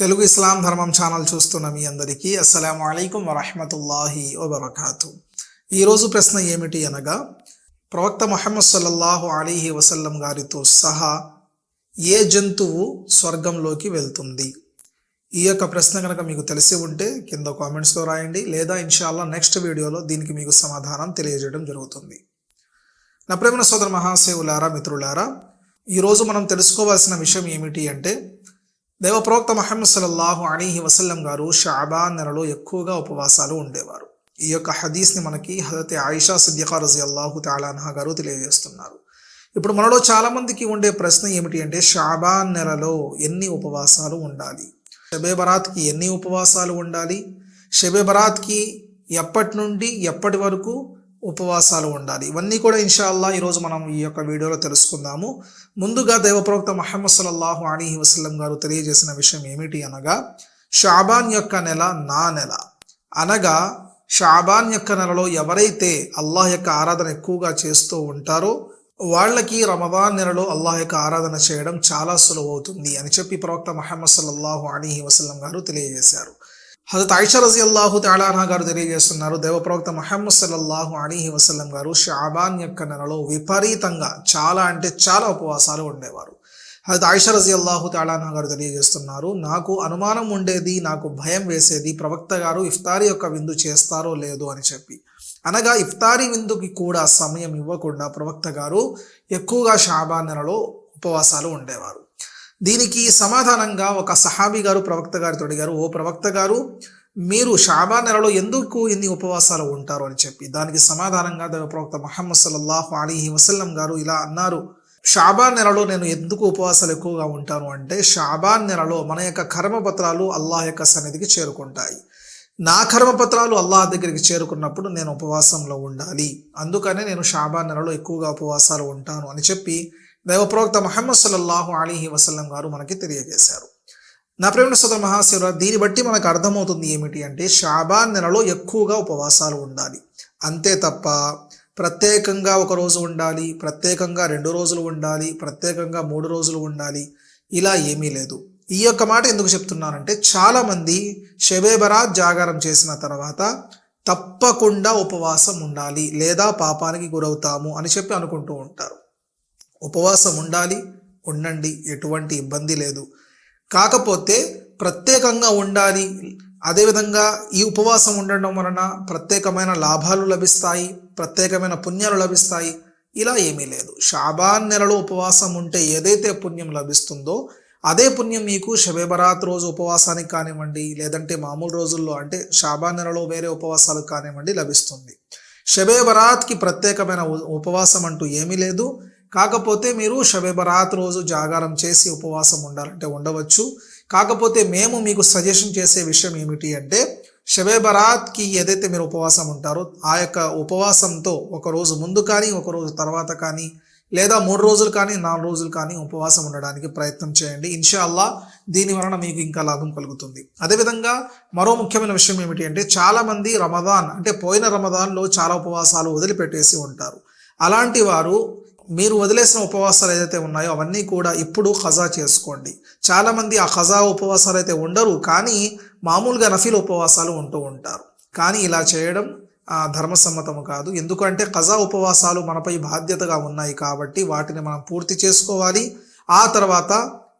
తెలుగు ఇస్లాం ధర్మం ఛానల్ చూస్తున్న మీ అందరికీ అస్సలం అయికం వరహమతుల్లాహి వబర్కాతు. ఈరోజు ప్రశ్న ఏమిటి అనగా ప్రవక్త మొహమ్మద్ సల్లల్లాహు అలీహి వసల్లం గారితో సహా ఏ జంతువు స్వర్గంలోకి వెళ్తుంది? ఈ యొక్క ప్రశ్న కనుక మీకు తెలిసి ఉంటే కింద కామెంట్స్లో రాయండి లేదా ఇన్షాల్లా నెక్స్ట్ వీడియోలో దీనికి మీకు సమాధానం తెలియజేయడం జరుగుతుంది. నా ప్రేమ సోదర మహాసేవులారా మిత్రులారా ఈరోజు మనం తెలుసుకోవాల్సిన విషయం ఏమిటి అంటే దేవప్రవక్త మహమ్మద్ సల్లల్లాహు అలీహి వసల్లం గారు షాబాన్ నెలలో ఎక్కువగా ఉపవాసాలు ఉండేవారు. ఈ యొక్క హదీస్ని మనకి హజరత్ ఆయిషా సిద్దిఖా రజి అల్లాహు తాలాన్హా గారు తెలియజేస్తున్నారు. ఇప్పుడు మనలో చాలామందికి ఉండే ప్రశ్న ఏమిటి అంటే షాబాన్ నెలలో ఎన్ని ఉపవాసాలు ఉండాలి? షబే బరాత్కి ఎన్ని ఉపవాసాలు ఉండాలి? షబే బరాత్కి ఎప్పటి నుండి ఎప్పటి వరకు ఉపవాసాలు ఉండాలి. ఇవన్నీ కూడా ఇన్షాల్లా ఈరోజు మనం ఈ యొక్క వీడియోలో తెలుసుకుందాము. ముందుగా దైవప్రవక్త మహమ్మద్ సల్లల్లాహు అలీహి వసల్లం గారు తెలియజేసిన విషయం ఏమిటి అనగా షాబాన్ యొక్క నెల నా నెల. అనగా షాబాన్ యొక్క నెలలో ఎవరైతే అల్లాహ్ యొక్క ఆరాధన ఎక్కువగా చేస్తూ ఉంటారో వాళ్ళకి రమదాన్ నెలలో అల్లాహ్ యొక్క ఆరాధన చేయడం చాలా సులువవుతుంది అని చెప్పి ప్రవక్త మహమ్మద్ సల్లల్లాహు అలీహి వసల్లం గారు తెలియజేశారు. హజరత్ ఐషా రజీ అల్లాహు తాలానా గారు తెలియజేస్తున్నారు దేవప్రవక్త మహమ్మద్ సల్లల్లాహు అలీహి వసల్లం గారు షాబాన్ యొక్క నెలలో విపరీతంగా చాలా అంటే చాలా ఉపవాసాలు ఉండేవారు. హజరత్ ఐషా రజీ అల్లాహు తాలానా గారు తెలియజేస్తున్నారు నాకు అనుమానం ఉండేది నాకు భయం వేసేది ప్రవక్త గారు ఇఫ్తారీ యొక్క విందు చేస్తారో లేదో అని చెప్పి. అనగా ఇఫ్తారీ విందుకి కూడా సమయం ఇవ్వకుండా ప్రవక్త గారు ఎక్కువగా షాబాన్ నెలలో ఉపవాసాలు ఉండేవారు. దీనికి సమాధానంగా ఒక సహాబీ గారు ప్రవక్త గారితో అడిగారు ఓ ప్రవక్త గారు మీరు షాబా నెలలో ఎందుకు ఇన్ని ఉపవాసాలు ఉంటారు? అని చెప్పి. దానికి సమాధానంగా ప్రవక్త మహమ్మద్ సల్లల్లాహు అలీహి వసల్లం గారు ఇలా అన్నారు. షాబాన్ నెలలో నేను ఎందుకు ఉపవాసాలు ఎక్కువగా ఉంటాను అంటే షాబాన్ నెలలో మన యొక్క కర్మపత్రాలు అల్లాహ్ యొక్క సన్నిధికి చేరుకుంటాయి. నా కర్మపత్రాలు అల్లాహ్ దగ్గరికి చేరుకున్నప్పుడు నేను ఉపవాసంలో ఉండాలి. అందుకనే నేను షాబాన్ నెలలో ఎక్కువగా ఉపవాసాలు ఉంటాను అని చెప్పి దైవప్రవక్త మహమ్మద్ సల్లల్లాహు అలీహి వసల్లం గారు మనకి తెలియజేశారు. నా ప్రేమ సోదర మహాశివ దీన్ని బట్టి మనకు అర్థమవుతుంది ఏమిటి అంటే షాబాన్ నెలలో ఎక్కువగా ఉపవాసాలు ఉండాలి. అంతే తప్ప ప్రత్యేకంగా ఒక రోజు ఉండాలి ప్రత్యేకంగా రెండు రోజులు ఉండాలి ప్రత్యేకంగా మూడు రోజులు ఉండాలి ఇలా ఏమీ లేదు. ఈ యొక్క మాట ఎందుకు చెప్తున్నానంటే చాలామంది షబే జాగారం చేసిన తర్వాత తప్పకుండా ఉపవాసం ఉండాలి లేదా పాపానికి గురవుతాము అని చెప్పి అనుకుంటూ ఉంటారు. ఉపవాసం ఉండాలి ఉండండి ఎటువంటి ఇబ్బంది లేదు. కాకపోతే ప్రత్యేకంగా ఉండాలి. అదేవిధంగా ఈ ఉపవాసం ఉండడం వలన ప్రత్యేకమైన లాభాలు లభిస్తాయి ప్రత్యేకమైన పుణ్యాలు లభిస్తాయి. ఇలా ఏమీ లేదు. షాబాన్ నెలలో ఉపవాసం ఉంటే ఏదైతే పుణ్యం లభిస్తుందో అదే పుణ్యం మీకు షబేబరాత్ రోజు ఉపవాసానికి కానివ్వండి లేదంటే మామూలు రోజుల్లో అంటే షాబాన్ నెలలో వేరే ఉపవాసాలు కానివ్వండి లభిస్తుంది. షబే బరాత్కి ప్రత్యేకమైన ఉపవాసం అంటూ ఏమీ లేదు. కాకపోతే మీరు షబెబరాత్ రోజు జాగారం చేసి ఉపవాసం ఉండాలంటే ఉండవచ్చు. కాకపోతే మేము మీకు సజెషన్ చేసే విషయం ఏమిటి అంటే షబే బరాత్కి ఏదైతే మీరు ఉపవాసం ఉంటారో ఆ యొక్క ఉపవాసంతో ఒక రోజు ముందు కానీ ఒక రోజు తర్వాత కానీ లేదా మూడు రోజులు కానీ నాలుగు రోజులు కానీ ఉపవాసం ఉండడానికి ప్రయత్నం చేయండి. ఇన్షాల్లా దీని వలన మీకు ఇంకా లాభం కలుగుతుంది. అదేవిధంగా మరో ముఖ్యమైన విషయం ఏమిటి అంటే చాలామంది రమదాన్ అంటే పోయిన రమదాన్లో చాలా ఉపవాసాలు వదిలిపెట్టేసి ఉంటారు. అలాంటి వారు మీరు వదిలేసిన ఉపవాసాలు ఏదైతే ఉన్నాయో అవన్నీ కూడా ఇప్పుడు ఖజా చేసుకోండి. చాలామంది ఆ ఖజా ఉపవాసాలు అయితే ఉండరు కానీ మామూలుగా నఫీల్ ఉపవాసాలు ఉంటూ ఉంటారు. కానీ ఇలా చేయడం ధర్మసమ్మతము కాదు. ఎందుకంటే ఖజా ఉపవాసాలు మనపై బాధ్యతగా ఉన్నాయి కాబట్టి వాటిని మనం పూర్తి చేసుకోవాలి. ఆ తర్వాత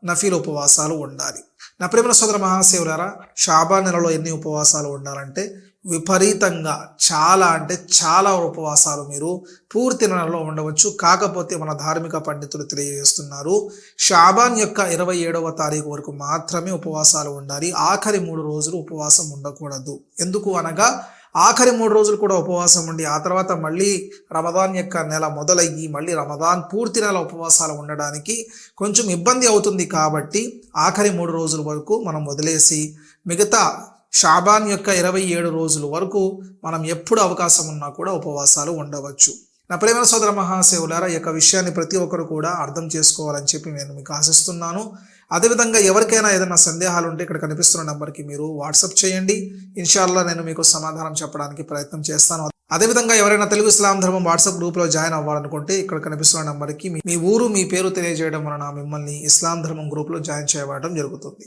నఫీల్ ఉపవాసాలు ఉండాలి. నా ప్రేమ సోదర మహాశివులారా షాబా నెలలో ఎన్ని ఉపవాసాలు ఉండాలంటే విపరీతంగా చాలా అంటే చాలా ఉపవాసాలు మీరు పూర్తి నెలలో ఉండవచ్చు. కాకపోతే మన ధార్మిక పండితులు తెలియజేస్తున్నారు షాబాన్ యొక్క ఇరవై ఏడవ తారీఖు వరకు మాత్రమే ఉపవాసాలు ఉండాలి. ఆఖరి మూడు రోజులు ఉపవాసం ఉండకూడదు. ఎందుకు అనగా ఆఖరి మూడు రోజులు కూడా ఉపవాసం ఉండి ఆ తర్వాత మళ్ళీ రమదాన్ యొక్క నెల మొదలయ్యి మళ్ళీ రమదాన్ పూర్తి నెల ఉపవాసాలు ఉండడానికి కొంచెం ఇబ్బంది అవుతుంది కాబట్టి ఆఖరి మూడు రోజుల వరకు మనం వదిలేసి మిగతా షాబాన్ యొక్క ఇరవై ఏడు రోజుల వరకు మనం ఎప్పుడు అవకాశం ఉన్నా కూడా ఉపవాసాలు ఉండవచ్చు. నా ప్రేమ సోదర మహాశివులారా ఈ యొక్క విషయాన్ని ప్రతి ఒక్కరు కూడా అర్థం చేసుకోవాలని చెప్పి నేను మీకు ఆశిస్తున్నాను. అదేవిధంగా ఎవరికైనా ఏదైనా సందేహాలు ఉంటే ఇక్కడ కనిపిస్తున్న నెంబర్కి మీరు వాట్సాప్ చేయండి. ఇన్షాల్లా నేను మీకు సమాధానం చెప్పడానికి ప్రయత్నం చేస్తాను. అదేవిధంగా ఎవరైనా తెలుగు ఇస్లాం ధర్మం వాట్సాప్ గ్రూప్లో జాయిన్ అవ్వాలనుకుంటే ఇక్కడ కనిపిస్తున్న నెంబర్కి మీ ఊరు మీ పేరు తెలియజేయడం వలన మిమ్మల్ని ఇస్లాం ధర్మం గ్రూప్లో జాయిన్ చేయబడటం జరుగుతుంది.